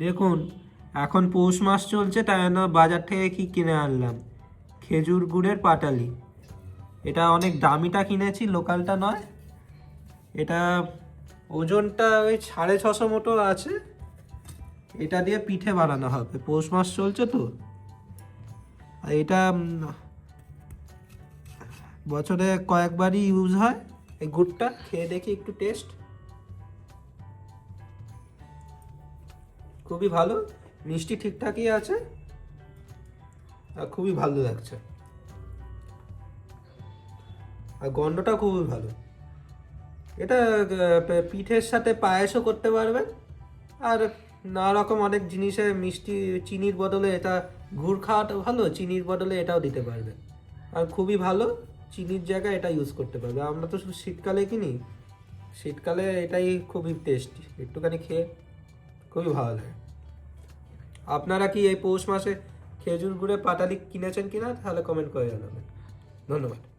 দেখুন, এখন পৌষ মাস চলছে, তাই জন্য বাজার থেকে কি কিনে আনলাম? খেজুর গুড়ের পাটালি। এটা অনেক দামিটা কিনেছি, লোকালটা নয়। এটা ওজনটা ওই সাড়ে ছশো মতো আছে। এটা দিয়ে পিঠে বানানো হবে। পৌষ মাস চলছে তো। আর এটা বছরে কয়েকবারই ইউজ হয় এই গুড়টা। খেয়ে দেখি একটু টেস্ট খুবই ভালো, মিষ্টি ঠিকঠাকই আছে, আর খুবই ভালো লাগছে। আর গন্ধটা খুবই ভালো। এটা পিঠের সাথে পায়েসও করতে পারবেন, আর নানা রকম অনেক জিনিসে মিষ্টি, চিনির বদলে এটা গুড় খাওয়াটা ভালো, চিনির বদলে এটাও দিতে পারবে আর খুবই ভালো, চিনির জায়গায় এটা ইউজ করতে পারবে আমরা তো শুধু শীতকালে কিনি, শীতকালে এটাই খুবই টেস্টি একটুখানি খেয়ে খুবই ভালো লাগে। আপনারা কি এই পৌষ মাসে খেজুর গুড়ে পাটালি কিনেছেন কিনা তাহলে কমেন্ট করে জানাবেন। ধন্যবাদ।